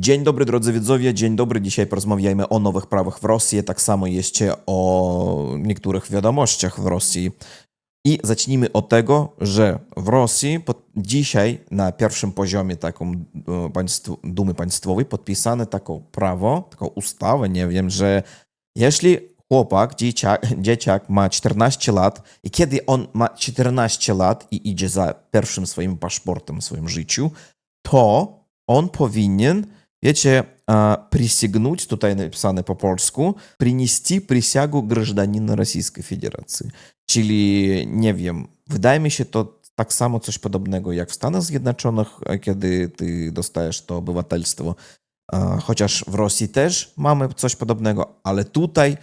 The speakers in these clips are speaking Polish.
Dzień dobry drodzy widzowie, dzień dobry. Dzisiaj porozmawiajmy o nowych prawach w Rosji, tak samo jeszcze o niektórych wiadomościach w Rosji. I zacznijmy od tego, że w Rosji pod, dzisiaj na pierwszym poziomie taką e, państw, Dumy Państwowej podpisane taką prawo, taką ustawę, nie wiem, że jeśli chłopak, dzieciak, dzieciak ma 14 lat i kiedy on ma 14 lat i idzie za pierwszym swoim paszportem w swoim życiu, to on powinien, wiecie, e, przysięgnąć, tutaj napisane po polsku, принести присягу гражданина Rosyjskiej Federacji. Czyli, nie wiem, wydaje mi się to tak samo coś podobnego jak w Stanach Zjednoczonych, e, kiedy ty dostajesz to obywatelstwo. E, Chociaż w Rosji też mamy coś podobnego, ale tutaj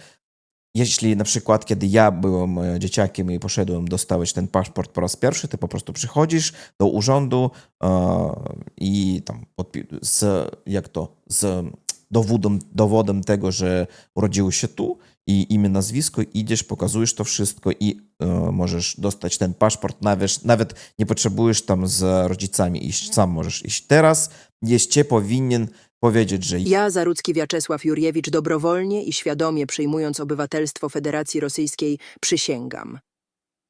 jeśli na przykład, kiedy ja byłem e, dzieciakiem i poszedłem dostawać ten paszport po raz pierwszy, ty po prostu przychodzisz do urzędu e, i tam z, jak to, z dowodem, dowodem tego, że urodziłeś się tu i imię, nazwisko, idziesz, pokazujesz to wszystko i e, możesz dostać ten paszport, nawet, nawet nie potrzebujesz tam z rodzicami iść, sam możesz iść. Teraz jeszcze powinien powiedzieć, że Ja, Zarudzki Wiaczesław Jurjewicz, dobrowolnie i świadomie przyjmując obywatelstwo Federacji Rosyjskiej, przysięgam.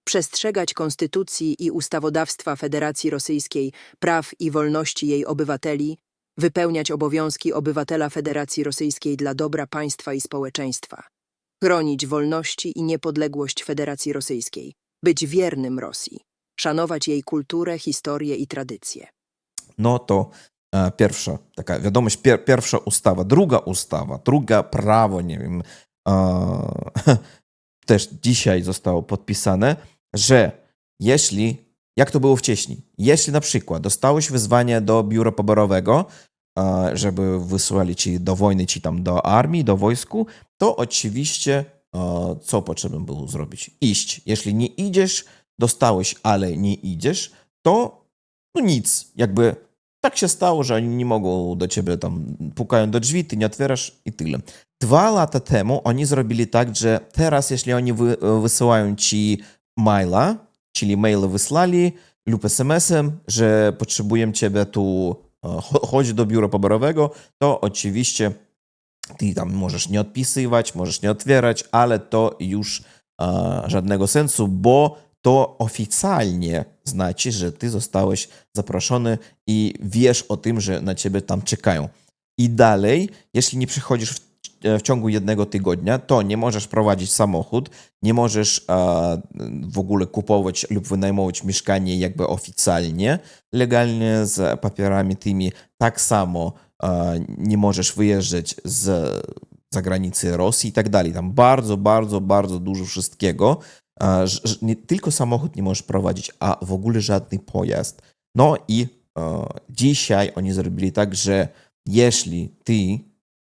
Przestrzegać konstytucji i ustawodawstwa Federacji Rosyjskiej, praw i wolności jej obywateli, wypełniać obowiązki obywatela Federacji Rosyjskiej dla dobra państwa i społeczeństwa, chronić wolności i niepodległość Federacji Rosyjskiej, być wiernym Rosji, szanować jej kulturę, historię i tradycje. no to pierwsza taka wiadomość, pier, pierwsza ustawa, druga ustawa, druga prawo, nie wiem, e, też dzisiaj zostało podpisane, że jeśli, jak to było wcześniej, jeśli na przykład dostałeś wezwanie do biura poborowego, e, żeby wysłali ci do wojny, ci tam do armii, do wojsku, to oczywiście e, co potrzeba było zrobić? Iść. Jeśli nie idziesz, dostałeś, ale nie idziesz, to no nic, jakby tak się stało, że oni nie mogą do ciebie tam, pukają do drzwi, ty nie otwierasz i tyle. Dwa lata temu oni zrobili tak, że teraz jeśli oni wy, wysyłają ci maila, czyli maile wysłali lub SMS-em, że potrzebujemy ciebie tu, e, cho- chodź do biura poborowego, to oczywiście ty tam możesz nie odpisywać, możesz nie otwierać, ale to już e, żadnego sensu, bo to oficjalnie znaczy, że ty zostałeś zaproszony i wiesz o tym, że na ciebie tam czekają. I dalej, jeśli nie przychodzisz w, w ciągu jednego tygodnia, to nie możesz prowadzić samochód, nie możesz e, w ogóle kupować lub wynajmować mieszkanie jakby oficjalnie, legalnie z papierami tymi. Tak samo e, nie możesz wyjeżdżać z zagranicy Rosji i tak dalej. Tam bardzo, bardzo, bardzo dużo wszystkiego. E, Nie tylko samochód nie możesz prowadzić, a w ogóle żadny pojazd. No i e, dzisiaj oni zrobili tak, że jeśli ty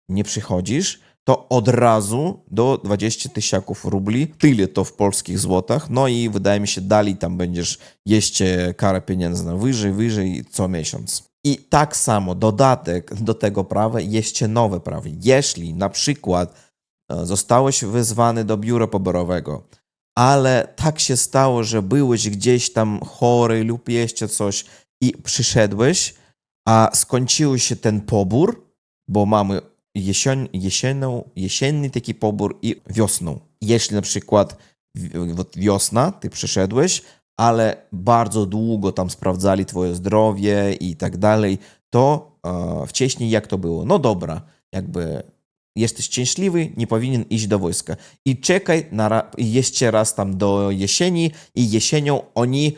nie przychodzisz, to od razu do 20 tysiaków rubli, tyle to w polskich złotach, no i wydaje mi się dalej tam będziesz jeszcze karę pieniężna wyżej, wyżej co miesiąc. I tak samo dodatek do tego prawa jeszcze nowe prawo. Jeśli na przykład e, zostałeś wezwany do biura poborowego, ale tak się stało, że byłeś gdzieś tam chory lub jeszcze coś i przyszedłeś, a skończył się ten pobór, bo mamy jesień, jesienną, jesienny taki pobór i wiosną. Jeśli na przykład wiosna, ty przyszedłeś, ale bardzo długo tam sprawdzali twoje zdrowie i tak dalej, to e, wcześniej jak to było? No dobra, jakby jesteś szczęśliwy, nie powinien iść do wojska. I czekaj na jeszcze raz tam do jesieni i jesienią oni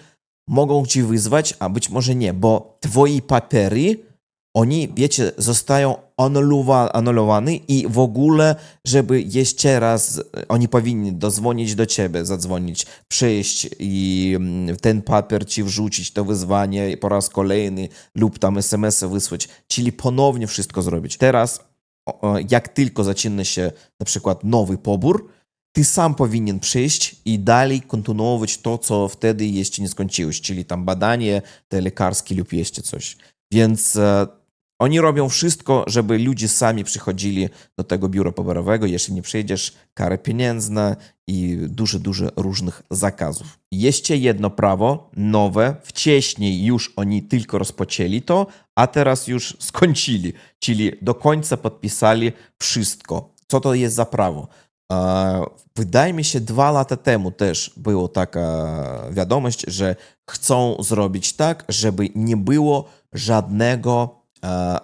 mogą ci wyzwać, a być może nie, bo twoi papiery, oni, wiecie, zostają anulowa- anulowane i w ogóle, żeby jeszcze raz, oni powinni dozwonić do ciebie, zadzwonić, przyjść i mm, ten papier ci wrzucić, to wyzwanie po raz kolejny lub tam SMS-a wysłać, czyli ponownie wszystko zrobić. Teraz jak tylko zaczyna się na przykład nowy pobór, ty sam powinien przyjść i dalej kontynuować to, co wtedy jeszcze nie skończyłeś, czyli tam badanie te lekarskie lub jeszcze coś. Więc e, Oni robią wszystko, żeby ludzie sami przychodzili do tego biura poborowego. Jeśli nie przyjdziesz, kara pieniężna i dużo, dużo różnych zakazów. Jeszcze jedno prawo, nowe. Wcześniej już oni tylko rozpoczęli to, a teraz już skończyli. Czyli do końca podpisali wszystko. Co to jest za prawo? Wydaje mi się, dwa lata temu też była taka wiadomość, że chcą zrobić tak, żeby nie było żadnego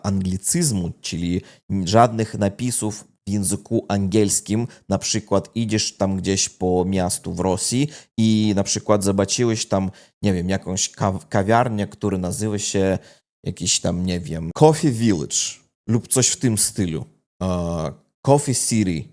anglicyzmu, czyli żadnych napisów w języku angielskim. Na przykład idziesz tam gdzieś po miastu w Rosji i na przykład zobaczyłeś tam, nie wiem, jakąś kaw- kawiarnię, która nazywa się jakiś tam, nie wiem, Coffee Village lub coś w tym stylu. E, Coffee City.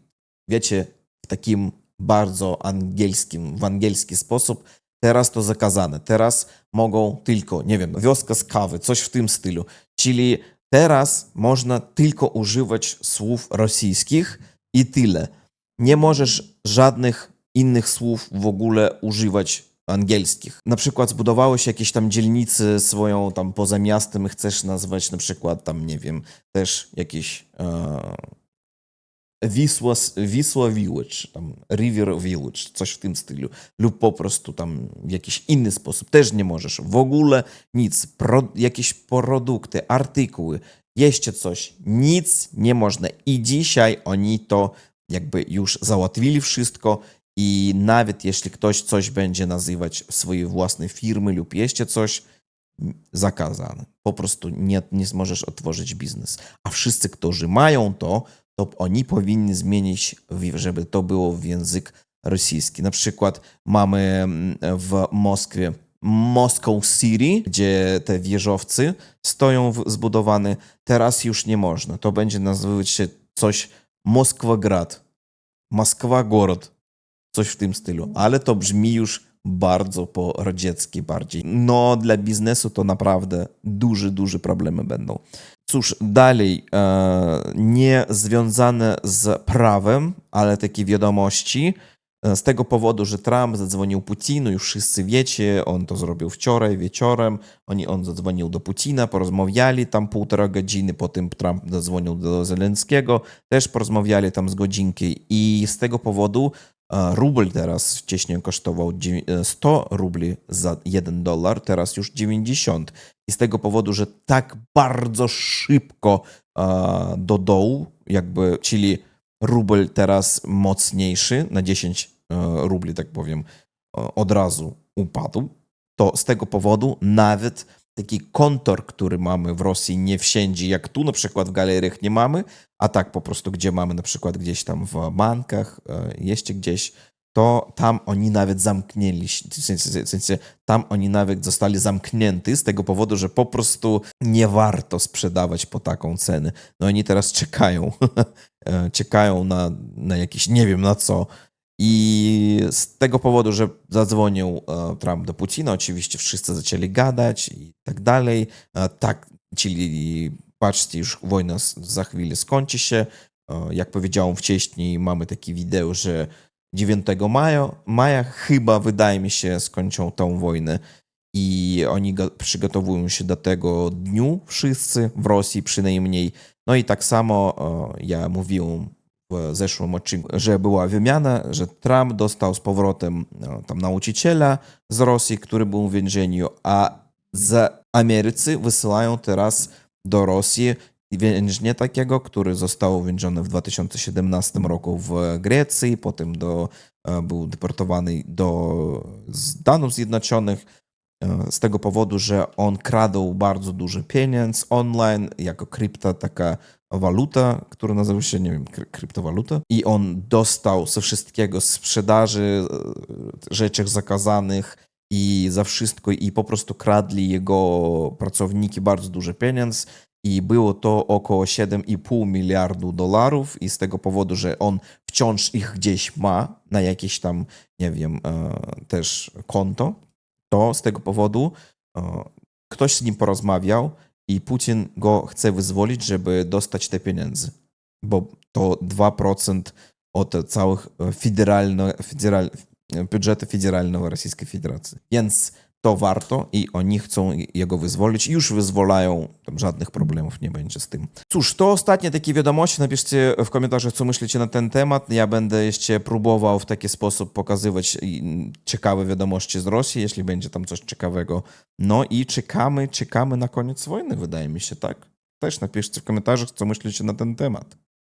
Wiecie, w takim bardzo angielskim, w angielski sposób. Teraz to zakazane. Teraz mogą tylko, nie wiem, wioska z kawy, coś w tym stylu. Czyli teraz można tylko używać słów rosyjskich i tyle. Nie możesz żadnych innych słów w ogóle używać angielskich. Na przykład zbudowałeś jakieś tam dzielnicy swoją tam poza miastem i chcesz nazwać na przykład tam, nie wiem, też jakieś e, Wisła, Wisła Village, tam River Village, coś w tym stylu, lub po prostu tam w jakiś inny sposób. Też nie możesz. W ogóle nic. Pro, jakieś produkty, artykuły, jeszcze coś. Nic nie można. I dzisiaj oni to jakby już załatwili wszystko i nawet jeśli ktoś coś będzie nazywać swojej własnej firmy lub jeszcze coś, zakazane. Po prostu nie, nie możesz otworzyć biznes. A wszyscy, którzy mają to, to oni powinni zmienić, żeby to było w język rosyjski. Na przykład mamy mm, w Moskwie Moscow City, gdzie te wieżowcy stoją zbudowane. Teraz już nie można. To będzie nazywać się coś Moskwograd, Moskwa Gorod, coś w tym stylu. Ale to brzmi już bardzo po radziecki bardziej. No, dla biznesu to naprawdę duży, duży problemy będą. Cóż, dalej, e, nie związane z prawem, ale takie wiadomości. E, Z tego powodu, że Trump zadzwonił Putinu, już wszyscy wiecie, on to zrobił wczoraj wieczorem. Oni, on zadzwonił do Putina, porozmawiali tam półtora godziny, potem Trump zadzwonił do Zelenskiego, też porozmawiali tam z godzinki. I z tego powodu rubel teraz wcześniej kosztował dziewię- e, 100 rubli za 1 dolar, teraz już 90. I z tego powodu, że tak bardzo szybko do dołu, jakby, czyli rubel teraz mocniejszy, na 10 e, rubli, tak powiem, e, od razu upadł, to z tego powodu nawet taki kontor, który mamy w Rosji, nie wszędzie, jak tu na przykład w galeriach nie mamy, a tak po prostu, gdzie mamy na przykład gdzieś tam w bankach, e, jeszcze gdzieś, to tam oni nawet zamknęli, w sensie, w sensie tam oni nawet zostali zamknięty z tego powodu, że po prostu nie warto sprzedawać po taką cenę. No oni teraz czekają, e, czekają na, na jakieś, nie wiem na co. I z tego powodu, że zadzwonił e, Trump do Putina, oczywiście wszyscy zaczęli gadać i tak dalej. E, Tak, czyli patrzcie, już wojna za chwilę skończy się. E, Jak powiedziałem wcześniej, mamy takie wideo, że 9 maja, maja chyba, wydaje mi się, skończą tą wojnę i oni go, przygotowują się do tego dniu wszyscy w Rosji przynajmniej. No i tak samo ja mówiłem w zeszłym odcinku, że była wymiana, że Trump dostał z powrotem e, tam nauczyciela z Rosji, który był w więzieniu, a z Amerycy wysyłają teraz do Rosji więźnia takiego, który został uwięziony w 2017 roku w Grecji, potem do, e, był deportowany do Stanów Zjednoczonych z tego powodu, że on kradł bardzo duży pieniądz online jako krypta, taka waluta, która nazywa się, nie wiem, kry- kryptowaluta. I on dostał ze wszystkiego, sprzedaży e, rzeczy zakazanych i za wszystko i po prostu kradli jego pracowniki bardzo duży pieniądz. I było to około 7,5 miliardu dolarów. I z tego powodu, że on wciąż ich gdzieś ma na jakieś tam, nie wiem, e, też konto, to z tego powodu e, ktoś z nim porozmawiał i Putin go chce wyzwolić, żeby dostać te pieniądze, bo to 2% od całych federalno, federal, budżetu federalnego Rosyjskiej Federacji. Więc to warto i oni chcą jego wyzwolić. Już wyzwalają, tam żadnych problemów nie będzie z tym. Cóż, to ostatnie takie wiadomości. Napiszcie w komentarzach, co myślicie na ten temat. Ja będę jeszcze próbował w taki sposób pokazywać ciekawe wiadomości z Rosji, jeśli będzie tam coś ciekawego. No i czekamy, czekamy na koniec wojny, wydaje mi się, tak? Też napiszcie w komentarzach, co myślicie na ten temat.